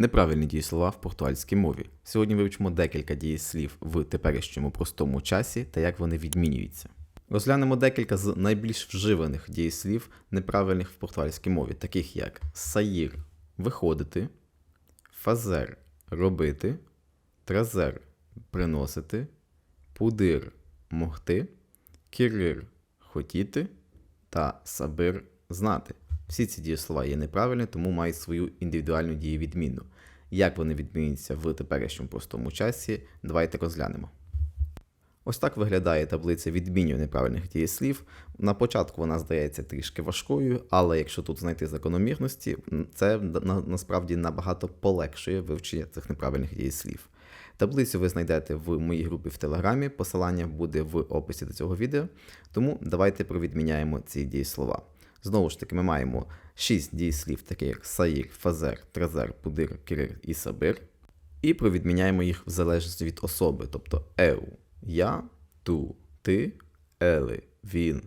Неправильні дієслова в португальській мові. Сьогодні вивчимо декілька дієслів в теперішньому простому часі та як вони відмінюються. Розглянемо декілька з найбільш вживаних дієслів неправильних в португальській мові, таких як саїр виходити, фазер робити, тразер приносити, пудир могти, кірир хотіти та сабир знати. Всі ці дієслова є неправильні, тому мають свою індивідуальну дієвідмінну. Як вони відмінюються в теперішньому простому часі, давайте розглянемо. Ось так виглядає таблиця відмінювання неправильних дієслів. На початку вона здається трішки важкою, але якщо тут знайти закономірності, це на- насправді набагато полегшує вивчення цих неправильних дієслів. Таблицю ви знайдете в моїй групі в Телеграмі, посилання буде в описі до цього відео. Тому давайте провідміняємо ці дієслова. Знову ж таки, ми маємо 6 дієслів, такі як саїр, фазер, тразер, пудир, кирир і сабир. І провідміняємо їх в залежності від особи, тобто еу, я, ту, ти, ели, він,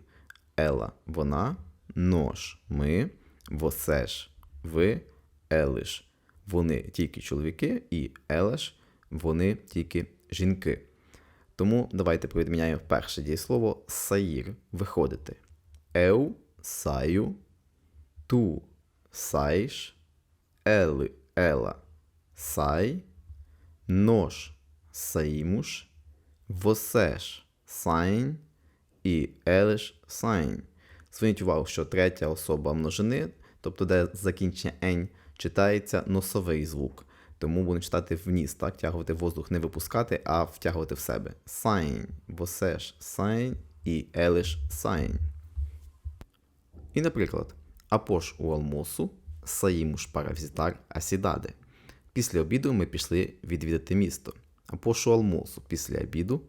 ела, вона, нож, ми, восеш, ви, елиш. Вони тільки чоловіки, і елеш вони тільки жінки. Тому давайте провідміняємо перше дієслово саїр виходити. Еу, саю, ту, саїш, ели, ела, сай, нож, саїмуш, восеш, сайн і елиш, сайн. Зверніть увагу, що третя особа множини, тобто де закінчення ень, читається носовий звук. Тому будемо читати вниз, так? Тягувати воздух не випускати, а втягувати в себе. Сайн, восеш, сайн і елиш, сайн. І, наприклад, апош у алмосу, саїмуш a cidade. Після обіду ми пішли відвідати місто. Апош у алмосу після обіду,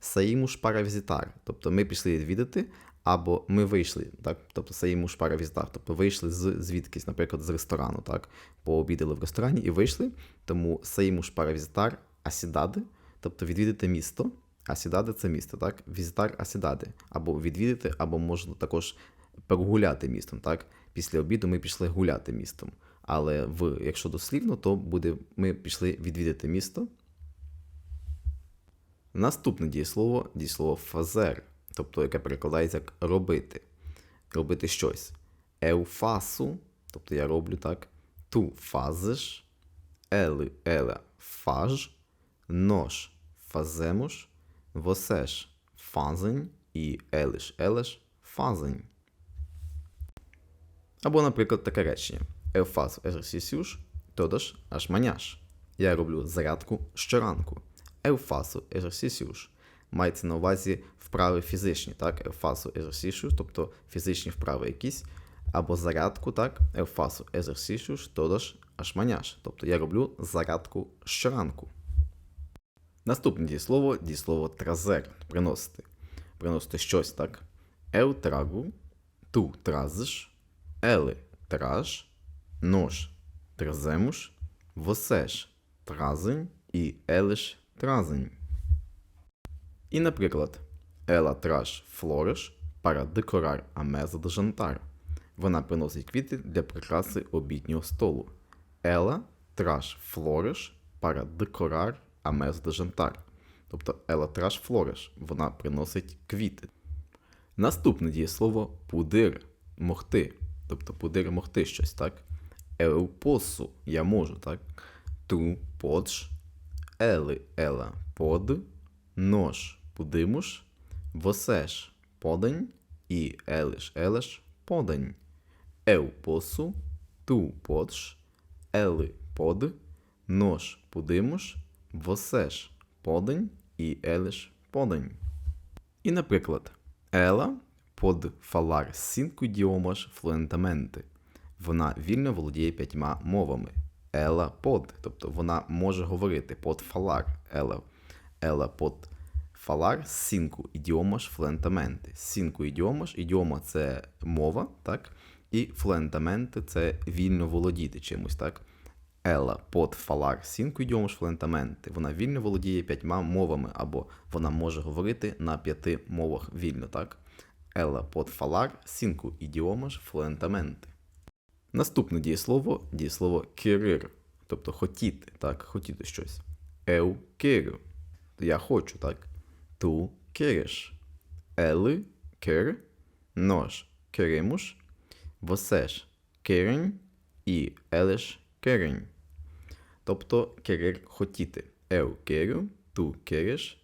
саїмуш visitar, тобто ми пішли відвідати, або ми вийшли, так? тобто саїмуш para тобто вийшли з звідкись, наприклад, з ресторану, так? пообідали в ресторані і вийшли, тому саїмуш a cidade, тобто відвідати місто, а сідаде це місто, так? Візитар асідади. Або відвідати, або можна також прогуляти містом. Так? Після обіду ми пішли гуляти містом. Але в, якщо дослівно, то буде ми пішли відвідати місто. Наступне дієслово дієслово фазер, тобто яке перекладається як робити. Робити щось. Еуфасу, тобто я роблю так. Ту фазиш, ели, еле фаж, нож фаземуш, восеш фазень і елиш елеш фазень. Або, наприклад, таке речення: faço exercícios todas as. Я роблю зарядку щоранку. Faço exercícios. Мається на увазі вправи фізичні, так? Faço exercícios, тобто фізичні вправи якісь. Або зарядку, так? Faço exercícios todas as. Тобто я роблю зарядку щоранку. Наступне дієслово дієслово тразер приносити. Приносити щось, так? Eu trago, tu trazes, ele traz, nós trazemos, vocês trazem і eles trazem. І, наприклад, flores para decorar a mesa de jantar. Вона приносить квіти для прикраси обіднього столу. Flores para decorar a mesa de jantar. Тобто ela traz flores. Вона приносить квіти. Наступне дієслово пудир могти. Тобто пудир могти щось, так? Posso, я можу, так? Podes, ele, ela pode, nós podemos, vocês podem e eles, elas podem. Eu posso, tu podes, ele pode, nós podemos, vocês podem e eles podem. E, наприклад, ela pode falar cinco idiomas fluentemente. Вона вільно володіє п'ятьма мовами. Ela pode, тобто вона може говорити. Pode falar. Ela, ela pode falar cinco idiomas fluentemente. Cinco idiomas. Ідіома – це мова, так? І fluentemente – це вільно володіти чимось, так? Ela pode falar cinco idiomas fluentemente. Вона вільно володіє п'ятьма мовами, або вона може говорити на п'яти мовах вільно, так? Ela pode falar cinco idiomas fluentemente. Наступне дієслово дієслово кирир, тобто хотіти, так, хотіти щось. Eu quero. Я хочу, так? Tu queres. Ele quer. Nós queremos. Vocês querem. І eles querem. Тобто querer хотіти. Eu quero. Tu queres.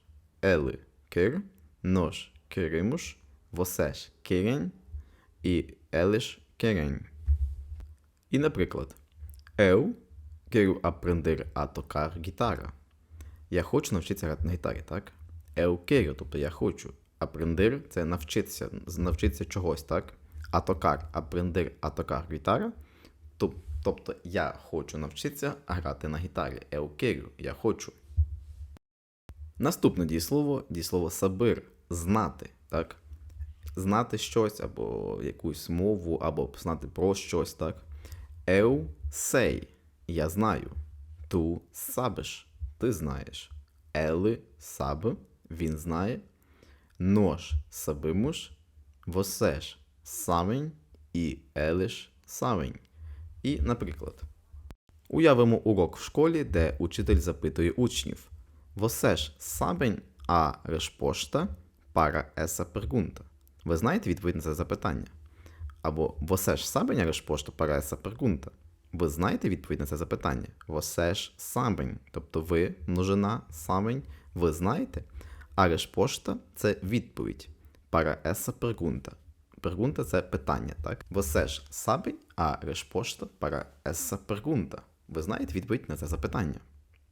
Ele quer. Nós queremos. Vocês querem. І eles querem. І, наприклад, Eu quero aprender a tocar guitarra. Я хочу навчитися грати на гітарі, так? Eu quero, тобто я хочу. Aprender – це навчитися, навчитися чогось, так? А tocar, aprender a tocar гітара. Тобто я хочу навчитися грати на гітарі. Eu quero, я хочу. Наступне дієслово дієслово saber – знати, так? Знати щось або якусь мову, або знати про щось, так? Eu sei – я знаю. Tu sabes – ти знаєш. Ele sabe – він знає. Nós sabemos. Vocês sabem і eles sabem. І, наприклад, Уявимо урок в школі, де учитель запитує учнів: Vocês sabem a resposta para essa pergunta? Ви знаєте відповідь на це запитання? Або Vocês sabem resposta para essa pergunta? Ви знаєте відповідь на це запитання? Vocês sabem, тобто ви, множина, sabem, ви знаєте. А resposta – це відповідь. Para essa pergunta. Це питання, так? Vocês sabem a resposta para essa? Ви знаєте відповідь на це запитання?